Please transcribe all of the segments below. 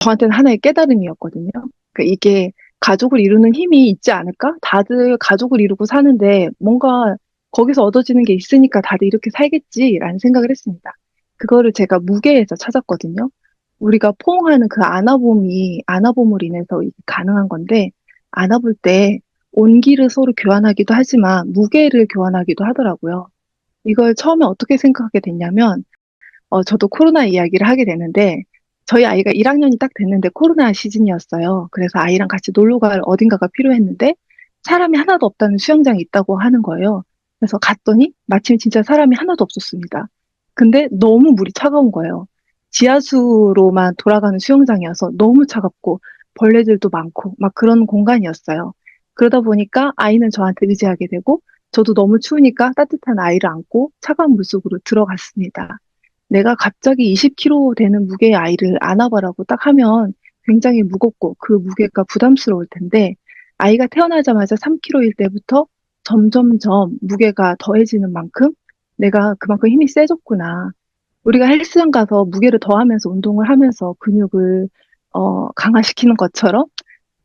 저한테는 하나의 깨달음이었거든요. 그러니까 이게 가족을 이루는 힘이 있지 않을까? 다들 가족을 이루고 사는데 뭔가 거기서 얻어지는 게 있으니까 다들 이렇게 살겠지라는 생각을 했습니다. 그거를 제가 무게에서 찾았거든요. 우리가 포옹하는 그 안아봄이 안아봄으로 인해서 가능한 건데 안아볼 때 온기를 서로 교환하기도 하지만 무게를 교환하기도 하더라고요. 이걸 처음에 어떻게 생각하게 됐냐면 어, 저도 코로나 이야기를 하게 되는데 저희 아이가 1학년이 딱 됐는데 코로나 시즌이었어요. 그래서 아이랑 같이 놀러 갈 어딘가가 필요했는데 사람이 하나도 없다는 수영장이 있다고 하는 거예요. 그래서 갔더니 마침 진짜 사람이 하나도 없었습니다. 근데 너무 물이 차가운 거예요. 지하수로만 돌아가는 수영장이어서 너무 차갑고 벌레들도 많고 막 그런 공간이었어요. 그러다 보니까 아이는 저한테 의지하게 되고 저도 너무 추우니까 따뜻한 아이를 안고 차가운 물속으로 들어갔습니다. 내가 갑자기 20kg 되는 무게의 아이를 안아봐라고 딱 하면 굉장히 무겁고 그 무게가 부담스러울 텐데 아이가 태어나자마자 3kg일 때부터 점점점 무게가 더해지는 만큼 내가 그만큼 힘이 세졌구나. 우리가 헬스장 가서 무게를 더하면서 운동을 하면서 근육을 어, 강화시키는 것처럼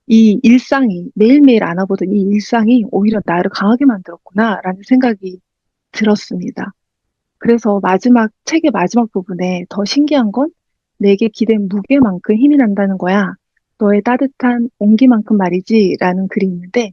이 일상이 매일매일 안아보던 이 일상이 오히려 나를 강하게 만들었구나라는 생각이 들었습니다. 그래서 마지막 책의 마지막 부분에 더 신기한 건 내게 기댄 무게만큼 힘이 난다는 거야. 너의 따뜻한 온기만큼 말이지 라는 글이 있는데